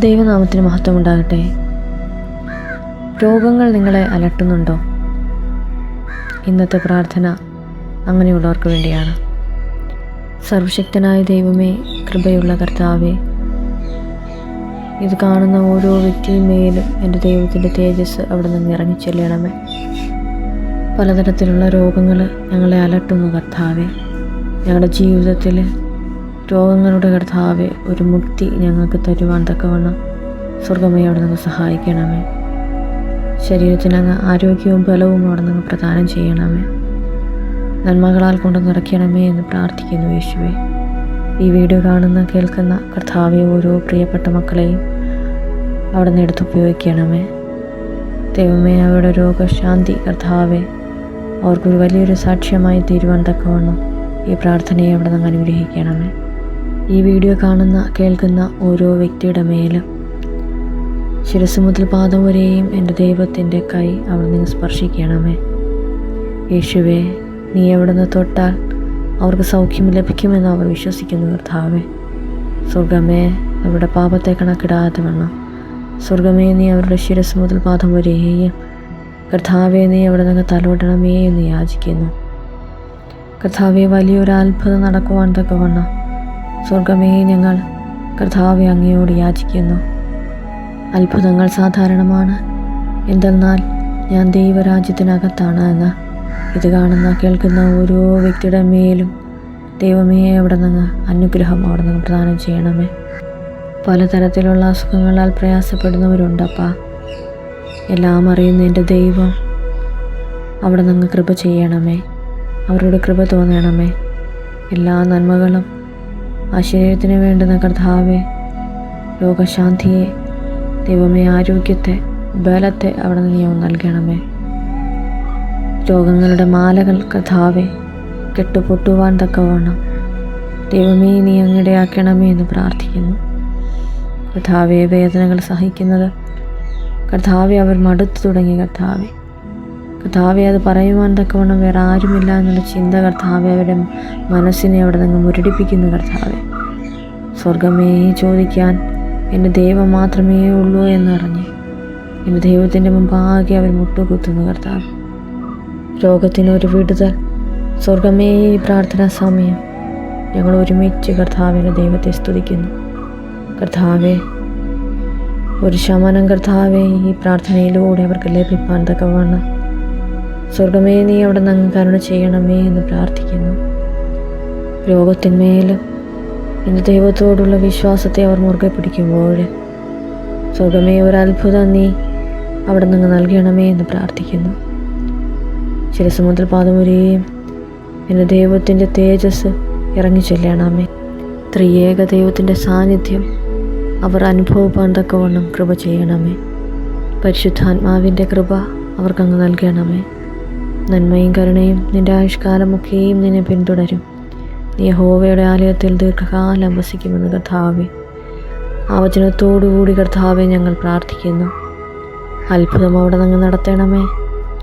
ദൈവനാമത്തിന് മഹത്വം ഉണ്ടാകട്ടെ രോഗങ്ങൾ നിങ്ങളെ അലട്ടുന്നുണ്ടോ? ഇന്നത്തെ പ്രാർത്ഥന അങ്ങനെയുള്ളവർക്ക് വേണ്ടിയാണ്. സർവശക്തനായ ദൈവമേ കൃപയുള്ള കർത്താവേ ഇത് കാണുന്ന ഓരോ വ്യക്തിയും മേലും എന്റെ ദൈവത്തിന്റെ തേജസ് അവിടെ നിന്ന് ഇറങ്ങി ചെല്ലണമേ. പലതരത്തിലുള്ള രോഗങ്ങൾ ഞങ്ങളെ അലട്ടുന്നു കർത്താവേ. ഞങ്ങളുടെ ജീവിതത്തിൽ രോഗങ്ങളുടെ കർത്താവെ ഒരു മുക്തി ഞങ്ങൾക്ക് തരുവാൻ തക്കവണ്ണം സ്വർഗമേ അവിടെ നിന്ന് സഹായിക്കണമേ. ശരീരത്തിന് അങ്ങ് ആരോഗ്യവും ബലവും അവിടെ നിന്ന് പ്രദാനം ചെയ്യണമേ. നന്മകളാൽ കൊണ്ട് നിറയ്ക്കണമേ എന്ന് പ്രാർത്ഥിക്കുന്നു യേശുവെ. ഈ വീഡിയോ കാണുന്ന കേൾക്കുന്ന കർത്താവെ ഓരോ പ്രിയപ്പെട്ട മക്കളെയും അവിടെ നിന്ന് എടുത്തുപയോഗിക്കണമേ ദൈവമേ അവരുടെ രോഗശാന്തി കർത്താവെ അവർക്കൊരു വലിയൊരു സാക്ഷ്യമായി തീരുവാൻ തക്കവണ്ണം ഈ പ്രാർത്ഥനയെ അവിടെ നിന്ന് അനുഗ്രഹിക്കണമേ. ഈ വീഡിയോ കാണുന്ന കേൾക്കുന്ന ഓരോ വ്യക്തിയുടെ മേലും. ശിരസ് മുതൽ പാദം വരെയും എന്റെ ദൈവത്തിന്റെ കൈ അവിടെ നിന്ന് സ്പർശിക്കണമേ. യേശുവേ നീ എവിടെ നിന്ന് തൊട്ടാൽ അവർക്ക് സൗഖ്യം ലഭിക്കുമെന്ന് അവർ വിശ്വസിക്കുന്നു കർത്താവേ. സ്വർഗമേ അവരുടെ പാപത്തെ കണക്കിടാതെ വേണം സ്വർഗമേ നീ അവരുടെ ശിരസ് മുതൽ പാദം വരെയും. കർത്താവെ നീ അവിടെ നിന്ന് തലോടണമേ എന്ന് യാചിക്കുന്നു. കർത്താവെ വലിയൊരു അത്ഭുതം നടക്കുവാൻ തക്കവണ്ണം സ്വർഗമേ ഞങ്ങൾ കർത്താവെ അങ്ങയോട് യാചിക്കുന്നു. അത്ഭുതങ്ങൾ സാധാരണമാണ്. എന്തെന്നാൽ ഞാൻ ദൈവരാജ്യത്തിനകത്താണ് എന്ന് ഇത് കാണുന്ന കേൾക്കുന്ന ഓരോ വ്യക്തിയുടെ മേലും ദൈവമേ അവിടെ നിന്ന് അനുഗ്രഹം അവിടെ നിന്ന് പ്രദാനം ചെയ്യണമേ. പലതരത്തിലുള്ള അസുഖങ്ങളാൽ പ്രയാസപ്പെടുന്നവരുണ്ടപ്പാ എല്ലാം അറിയുന്ന എന്റെ ദൈവം അവിടെ നിന്ന് കൃപ ചെയ്യണമേ. അവരോട് കൃപ തോന്നണമേ. എല്ലാ നന്മകളും ആ ശരീരത്തിന് വേണ്ടുന്ന കർത്താവെ രോഗശാന്തിയെ ദൈവമേ ആരോഗ്യത്തെ ബലത്തെ അവിടെ നിന്ന് നീ നൽകണമേ. രോഗങ്ങളുടെ മാലകൾ കഥാവെ കെട്ടുപൊട്ടുവാൻ തക്കവണ്ണം ദൈവമേ നീ അങ്ങിടയാക്കണമേ എന്ന് പ്രാർത്ഥിക്കുന്നു. കർത്താവെ വേദനകൾ സഹിക്കുന്നത് കർത്താവെ അവർ മടുത്തു തുടങ്ങി കർത്താവെ. കർത്താവെ അത് പറയുവാൻ തക്കവണ്ണം വേറെ ആരുമില്ല എന്നുള്ള ചിന്ത കർത്താവെ അവരുടെ മനസ്സിനെ അവിടെ നിന്ന് മുരടിപ്പിക്കുന്നു കർത്താവെ. സ്വർഗമേ ചോദിക്കാൻ എന്റെ ദൈവം മാത്രമേ ഉള്ളൂ എന്നറിഞ്ഞ്. എന്റെ ദൈവത്തിന്റെ മുമ്പാകെ അവർ മുട്ടുകുത്തുന്നു കർത്താവ്. രോഗത്തിനൊരു വിടുതൽ. സ്വർഗമേ ഈ പ്രാർത്ഥനാ സമയം. ഞങ്ങൾ ഒരുമിച്ച് കർത്താവിന്റെ ദൈവത്തെ സ്തുതിക്കുന്നു. കർത്താവെ ഒരു ശമനം കർത്താവെ ഈ പ്രാർത്ഥനയിലൂടെ അവർക്ക് ലഭിപ്പാൻ തക്കവണ്ണം. സ്വർഗമേ നീ അവിടെ നിന്ന് കരുണ ചെയ്യണമേ എന്ന് പ്രാർത്ഥിക്കുന്നു. രോഗത്തിന്മേലും എന്റെ ദൈവത്തോടുള്ള വിശ്വാസത്തെ അവർ മുറുകെ പിടിക്കുമ്പോൾ സ്വർഗമേ ഒരു അത്ഭുതം നീ അവിടെ നിന്ന് നൽകണമേ എന്ന് പ്രാർത്ഥിക്കുന്നു. ചില പാദം എന്റെ ദൈവത്തിന്റെ തേജസ് ഇറങ്ങി ചെല്ലണമേ. ത്രിയേക ദൈവത്തിന്റെ സാന്നിധ്യം അവർ അനുഭവപ്പാൻ തക്കവണ്ണം കൃപ ചെയ്യണമേ. പരിശുദ്ധാത്മാവിന്റെ കൃപ അവർക്കങ്ങ് നൽകണമേ. നന്മയും കരുണയും നിന്റെ ആയുഷ്കാലമൊക്കെയും നിന്നെ പിന്തുടരും. നീ ഹോവയുടെ ആലയത്തിൽ ദീർഘകാലം വസിക്കുമെന്ന് കർത്താവെ. ആ വചനത്തോടുകൂടി കർത്താവെ ഞങ്ങൾ പ്രാർത്ഥിക്കുന്നു. അത്ഭുതം അവിടെ നിങ്ങൾ നടത്തണമേ.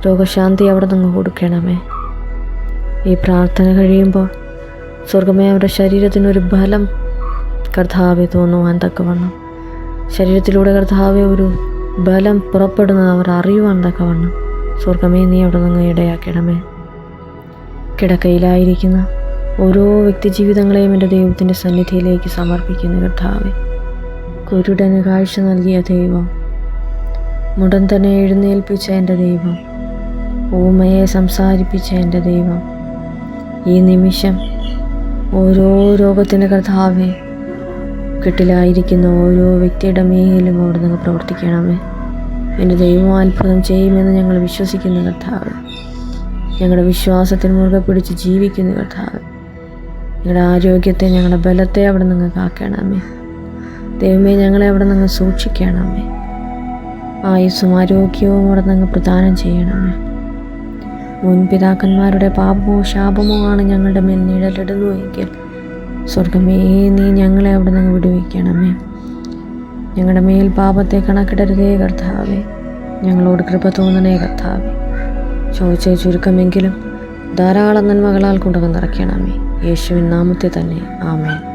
രോഗശാന്തി അവിടെ നിങ്ങൾ കൊടുക്കണമേ. ഈ പ്രാർത്ഥന കഴിയുമ്പോൾ സ്വർഗമേ അവരുടെ ശരീരത്തിനൊരു ബലം കർത്താവെ തോന്നുവാൻ തക്കവണ്ണം. ശരീരത്തിലൂടെ കർത്താവെ ഒരു ബലം പുറപ്പെടുന്നത് അവർ അറിയുവാൻ തക്കവണ്ണം. സ്വർഗമേ നീ അവിടെ നിന്ന് ഇടയാക്കണമേ. കിടക്കയിലായിരിക്കുന്ന ഓരോ വ്യക്തി ജീവിതങ്ങളെയും എന്റെ ദൈവത്തിന്റെ സന്നിധിയിലേക്ക് സമർപ്പിക്കുന്ന കർത്താവെ. കുരുടന് കാഴ്ച നൽകിയ ദൈവം മുടൻ തന്നെ എഴുന്നേൽപ്പിച്ച എന്റെ ദൈവം ഊമയെ സംസാരിപ്പിച്ച എന്റെ ദൈവം. ഈ നിമിഷം ഓരോ രോഗത്തിന്റെ കർത്താവെ കെട്ടിലായിരിക്കുന്ന ഓരോ വ്യക്തിയുടെ മേലും നിങ്ങൾ പ്രവർത്തിക്കണമേ. എന്റെ ദൈവം അത്ഭുതം ചെയ്യുമെന്ന് ഞങ്ങൾ വിശ്വസിക്കുന്ന കർത്താവ്. ഞങ്ങളുടെ വിശ്വാസത്തിന് മുറുകെ പിടിച്ച് ജീവിക്കുന്ന കർത്താവ്. ഞങ്ങളുടെ ആരോഗ്യത്തെ ഞങ്ങളുടെ ബലത്തെ അവിടെ നിങ്ങൾ കാക്കണമേ ദൈവമേ ഞങ്ങളെ അവിടെ നിങ്ങൾ സൂക്ഷിക്കണമേ ആയുസ്സും ആരോഗ്യവും അവിടെ നിങ്ങൾ പ്രദാനം ചെയ്യണമേ മുൻപിതാക്കന്മാരുടെ പാപമോ ശാപമോ ആണ് ഞങ്ങളുടെ മേൽ നിഴലിടുന്നു എങ്കിൽ സ്വർഗമേ നീ ഞങ്ങളെ അവിടെ നിന്ന് വിടുവിക്കണമേ ഞങ്ങളുടെ മേൽ പാപത്തെ കണക്കിടരുതേ കർത്താവേ. ഞങ്ങളോട് കൃപ തോന്നണേ കർത്താവേ. ചോദിച്ച ചുരുക്കമെങ്കിലും ധാരാളം നന്മകളാൽ കൊണ്ടു നിറയ്ക്കണമേ യേശുവിൻ നാമത്തെ തന്നെ ആമേൻ